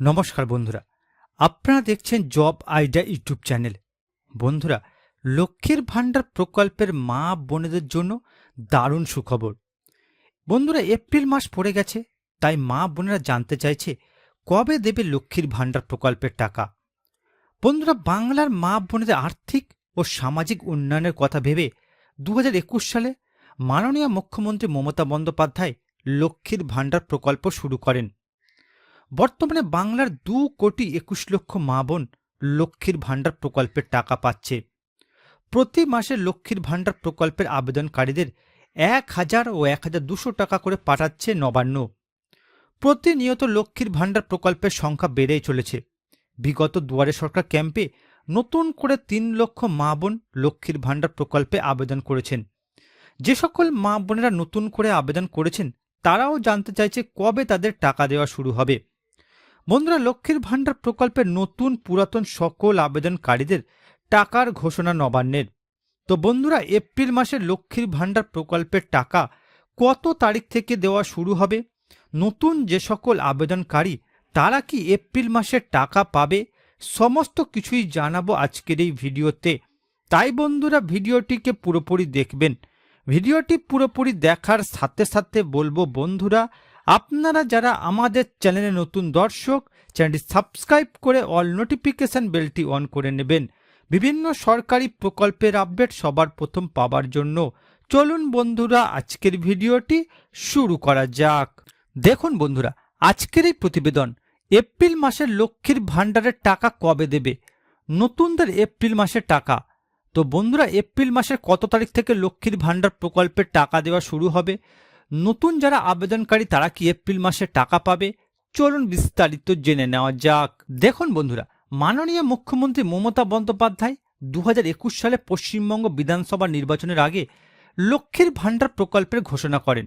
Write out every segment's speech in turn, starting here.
নমস্কার বন্ধুরা। আপনারা দেখছেন জব আইডিয়া ইউটিউব চ্যানেল। বন্ধুরা, লক্ষ্মীর ভাণ্ডার প্রকল্পের মা বোনেদের জন্য দারুণ সুখবর। বন্ধুরা, এপ্রিল মাস পড়ে গেছে, তাই মা বোনেরা জানতে চাইছে কবে দেবে লক্ষ্মীর ভাণ্ডার প্রকল্পের টাকা। বন্ধুরা, বাংলার মা বোনেদের আর্থিক ও সামাজিক উন্নয়নের কথা ভেবে দু হাজার একুশ সালে মাননীয় মুখ্যমন্ত্রী মমতা বন্দ্যোপাধ্যায় লক্ষ্মীর ভাণ্ডার প্রকল্প শুরু করেন। বর্তমানে বাংলার দু কোটি একুশ লক্ষ মা বোন লক্ষ্মীর ভাণ্ডার প্রকল্পের টাকা পাচ্ছে। প্রতি মাসে লক্ষ্মীর ভাণ্ডার প্রকল্পের আবেদনকারীদের এক হাজার ও এক হাজার দুশো টাকা করে পাঠাচ্ছে নবান্ন। প্রতিনিয়ত লক্ষ্মীর ভাণ্ডার প্রকল্পের সংখ্যা বেড়েই চলেছে। বিগত দুয়ারে সরকার ক্যাম্পে নতুন করে তিন লক্ষ মা বোন লক্ষ্মীর ভাণ্ডার প্রকল্পে আবেদন করেছেন। যে সকল মা বোনেরা নতুন করে আবেদন করেছেন, তারাও জানতে চাইছে কবে তাদের টাকা দেওয়া শুরু হবে। বন্ধুরা লক্ষ্মীর ভাণ্ডার প্রকল্পের নতুন পুরাতন সকল আবেদনকারীদের টাকার ঘোষণা নবান্নের। তো বন্ধুরা, এপ্রিল মাসে লক্ষ্মীর ভাণ্ডার প্রকল্পের টাকা কত তারিখ থেকে দেওয়া শুরু হবে? নতুন যে সকল আবেদনকারী, তারা কি এপ্রিল মাসে টাকা পাবে? সমস্ত কিছুই জানাব আজকের এই ভিডিওতে। তাই বন্ধুরা, ভিডিওটিকে পুরোপুরি দেখবেন। ভিডিওটি পুরোপুরি দেখার সাথে সাথে বলব বন্ধুরা আপনারা যারা আমাদের চ্যানেলে নতুন দর্শক, চ্যানেলটি সাবস্ক্রাইব করে অল নোটিফিকেশন বেলটি অন করে নেবেন। বিভিন্ন সরকারি প্রকল্পের আপডেট সবার প্রথম পাবার জন্য চলুন বন্ধুরা, আজকের ভিডিওটি শুরু করা যাক। দেখুন বন্ধুরা, আজকের এই প্রতিবেদন এপ্রিল মাসের লক্ষ্মীর ভাণ্ডারের টাকা কবে দেবে? নতুনদের এপ্রিল মাসের টাকা। তো বন্ধুরা, এপ্রিল মাসের কত তারিখ থেকে লক্ষ্মীর ভাণ্ডার প্রকল্পের টাকা দেওয়া শুরু হবে? নতুন যারা আবেদনকারী, তারা কি এপ্রিল মাসে টাকা পাবে? চলুন বিস্তারিত জেনে নেওয়া যাক। দেখুন বন্ধুরা, মাননীয় মুখ্যমন্ত্রী মমতা বন্দ্যোপাধ্যায় দু হাজার একুশ সালে পশ্চিমবঙ্গ বিধানসভা নির্বাচনের আগে লক্ষ্মীর ভাণ্ডার প্রকল্পের ঘোষণা করেন।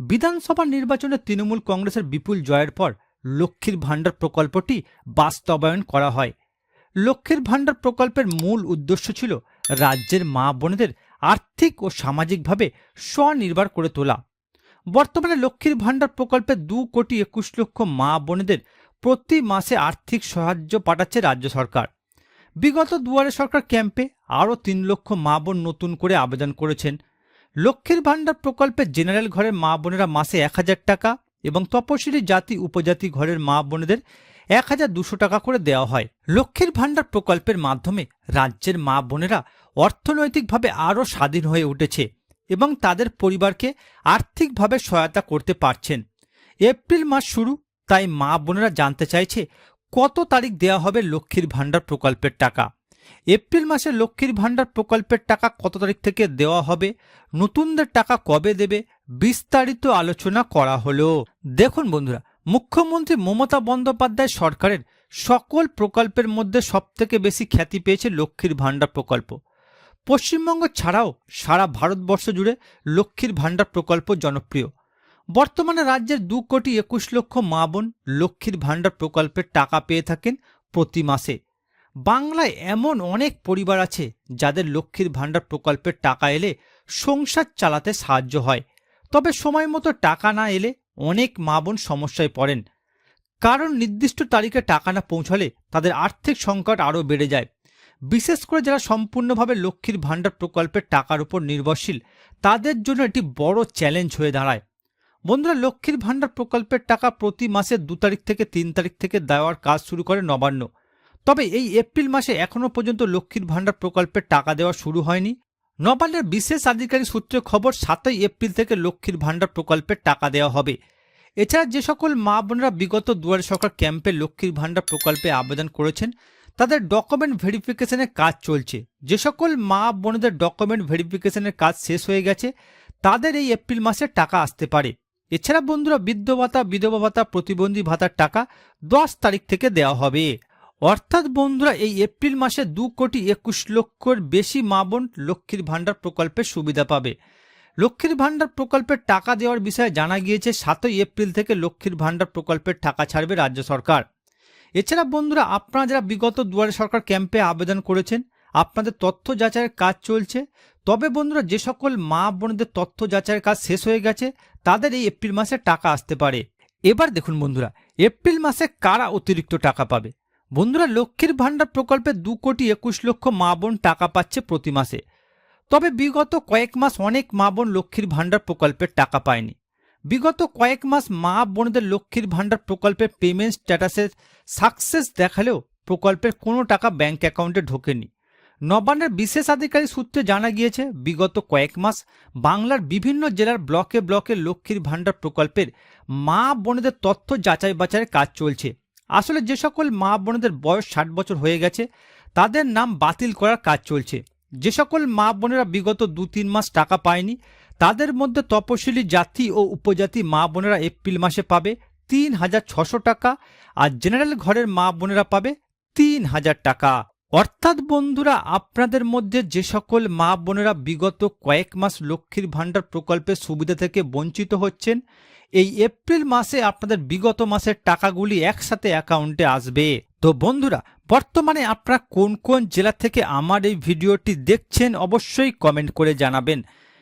বিধানসভা নির্বাচনে তৃণমূল কংগ্রেসের বিপুল জয়ের পর লক্ষ্মীর ভাণ্ডার প্রকল্পটি বাস্তবায়ন করা হয়। লক্ষ্মীর ভাণ্ডার প্রকল্পের মূল উদ্দেশ্য ছিল রাজ্যের মা বোনেদের আর্থিক ও সামাজিকভাবে স্বনির্ভর করে তোলা। বর্তমানে লক্ষ্মীর ভাণ্ডার প্রকল্পে দু কোটি একুশ লক্ষ মা বোনেদের প্রতি মাসে আর্থিক সাহায্য পাঠাচ্ছে রাজ্য সরকার। বিগত দুয়ারে সরকার ক্যাম্পে আরও তিন লক্ষ মা বোন নতুন করে আবেদন করেছেন। লক্ষ্মীর ভাণ্ডার প্রকল্পে জেনারেল ঘরের মা বোনেরা মাসে এক হাজার টাকা এবং তপশিলি জাতি উপজাতি ঘরের মা বোনেদের এক হাজার দুশো টাকা করে দেওয়া হয়। লক্ষ্মীর ভাণ্ডার প্রকল্পের মাধ্যমে রাজ্যের মা বোনেরা অর্থনৈতিকভাবে আরও স্বাধীন হয়ে উঠেছে। এবং তাদের পরিবারকে আর্থিকভাবে সহায়তা করতে পারছেন। এপ্রিল মাস শুরু, তাই মা বোনেরা জানতে চাইছে কত তারিখ দেওয়া হবে লক্ষ্মীর ভাণ্ডার প্রকল্পের টাকা। এপ্রিল মাসে লক্ষ্মীর ভাণ্ডার প্রকল্পের টাকা কত তারিখ থেকে দেওয়া হবে, নতুনদের টাকা কবে দেবে, বিস্তারিত আলোচনা করা হলো। দেখুন বন্ধুরা, মুখ্যমন্ত্রী মমতা বন্দ্যোপাধ্যায় সরকারের সকল প্রকল্পের মধ্যে সবথেকে বেশি খ্যাতি পেয়েছে লক্ষ্মীর ভাণ্ডার প্রকল্প। পশ্চিমবঙ্গ ছাড়াও সারা ভারতবর্ষ জুড়ে লক্ষ্মীর ভাণ্ডার প্রকল্প জনপ্রিয়। বর্তমানে রাজ্যের দু কোটি একুশ লক্ষ মা বোন লক্ষ্মীর ভাণ্ডার প্রকল্পের টাকা পেয়ে থাকেন প্রতি মাসে। বাংলায় এমন অনেক পরিবার আছে যাদের লক্ষ্মীর ভাণ্ডার প্রকল্পের টাকা এলে সংসার চালাতে সাহায্য হয়। তবে সময় মতো টাকা না এলে অনেক মা বোন সমস্যায় পড়েন। কারণ নির্দিষ্ট তারিখে টাকা না পৌঁছালে তাদের আর্থিক সংকট আরও বেড়ে যায়। বিশেষ করে যারা সম্পূর্ণভাবে লক্ষ্মীর ভাণ্ডার প্রকল্পের টাকার উপর নির্ভরশীল, তাদের জন্য এটি বড় চ্যালেঞ্জ হয়ে দাঁড়ায়। বন্ধুরা, লক্ষ্মীর ভাণ্ডার প্রকল্পের টাকা প্রতি মাসে দু তারিখ থেকে তিন তারিখ থেকে দেওয়ার কাজ শুরু করে নবান্ন। তবে এই এপ্রিল মাসে এখনও পর্যন্ত লক্ষ্মীর ভাণ্ডার প্রকল্পের টাকা দেওয়া শুরু হয়নি। নবান্নের বিশেষ আধিকারিক সূত্রে খবর, সাতই এপ্রিল থেকে লক্ষ্মীর ভাণ্ডার প্রকল্পের টাকা দেওয়া হবে। এছাড়া যে সকল মা বোনেরা বিগত দুয়ারে সরকার ক্যাম্পে লক্ষ্মীর ভাণ্ডার প্রকল্পে আবেদন করেছেন তাদের ডকুমেন্ট ভেরিফিকেশনের কাজ চলছে। যে সকল মা বোনদের ডকুমেন্ট ভেরিফিকেশনের কাজ শেষ হয়ে গেছে, তাদের এই এপ্রিল মাসে টাকা আসতে পারে। এছাড়া বন্ধুরা, বৃদ্ধ ভাতা, বিধবা ভাতা, প্রতিবন্ধী ভাতার টাকা দশ তারিখ থেকে দেওয়া হবে। অর্থাৎ বন্ধুরা, এই এপ্রিল মাসে দু কোটি একুশ লক্ষর বেশি মা বোন লক্ষ্মীর ভাণ্ডার প্রকল্পের সুবিধা পাবে। লক্ষ্মীর ভাণ্ডার প্রকল্পের টাকা দেওয়ার বিষয়ে জানা গিয়েছে, সাতই এপ্রিল থেকে লক্ষ্মীর ভাণ্ডার প্রকল্পের টাকা ছাড়বে রাজ্য সরকার। এছাড়া বন্ধুরা, আপনারা যারা বিগত দুয়ারে সরকার ক্যাম্পে আবেদন করেছেন, আপনাদের তথ্য যাচাইয়ের কাজ চলছে। তবে বন্ধুরা, যে সকল মা বোনদের তথ্য যাচাইয়ের কাজ শেষ হয়ে গেছে, তাদের এই এপ্রিল মাসে টাকা আসতে পারে। এবার দেখুন বন্ধুরা, এপ্রিল মাসে কারা অতিরিক্ত টাকা পাবে? বন্ধুরা, লক্ষ্মীর ভাণ্ডার প্রকল্পে দু কোটি একুশ লক্ষ মা বোন টাকা পাচ্ছে প্রতি মাসে। তবে বিগত কয়েক মাস অনেক মা বোন লক্ষ্মীর ভাণ্ডার প্রকল্পের টাকা পায়নি। বিগত কয়েক মাস মা বোনদের লক্ষ্মীর ভাণ্ডার প্রকল্পের পেমেন্ট স্ট্যাটাসের সাকসেস দেখালেও প্রকল্পের কোনো টাকা ব্যাংক অ্যাকাউন্টে ঢোকেনি। নবান্নের বিশেষ আধিকারিক সূত্রে জানা গিয়েছে, বিগত কয়েক মাস বাংলার বিভিন্ন জেলার ব্লকে ব্লকে লক্ষ্মীর ভাণ্ডার প্রকল্পের মা বোনেদের তথ্য যাচাই বাছাইয়ের কাজ চলছে। আসলে যে সকল মা বোনেদের বয়স ষাট বছর হয়ে গেছে, তাদের নাম বাতিল করার কাজ চলছে। যে সকল মা বোনেরা বিগত দু তিন মাস টাকা পায়নি তাদের মধ্যে তপশিলি জাতি ও উপজাতি মা বোনেরা এপ্রিল মাসে পাবে তিন হাজার ছশো টাকা আর জেনারেল ঘরের মা বোনেরা পাবে তিন হাজার টাকা। অর্থাৎ বন্ধুরা, আপনাদের মধ্যে যে সকল মা বোনেরা বিগত কয়েক মাস লক্ষ্মীর ভাণ্ডার প্রকল্পের সুবিধা থেকে বঞ্চিত হচ্ছেন, এই এপ্রিল মাসে আপনাদের বিগত মাসের টাকাগুলি একসাথে অ্যাকাউন্টে আসবে। তো বন্ধুরা, বর্তমানে আপনারা কোন কোন জেলা থেকে আমার এই ভিডিওটি দেখছেন অবশ্যই কমেন্ট করে জানাবেন।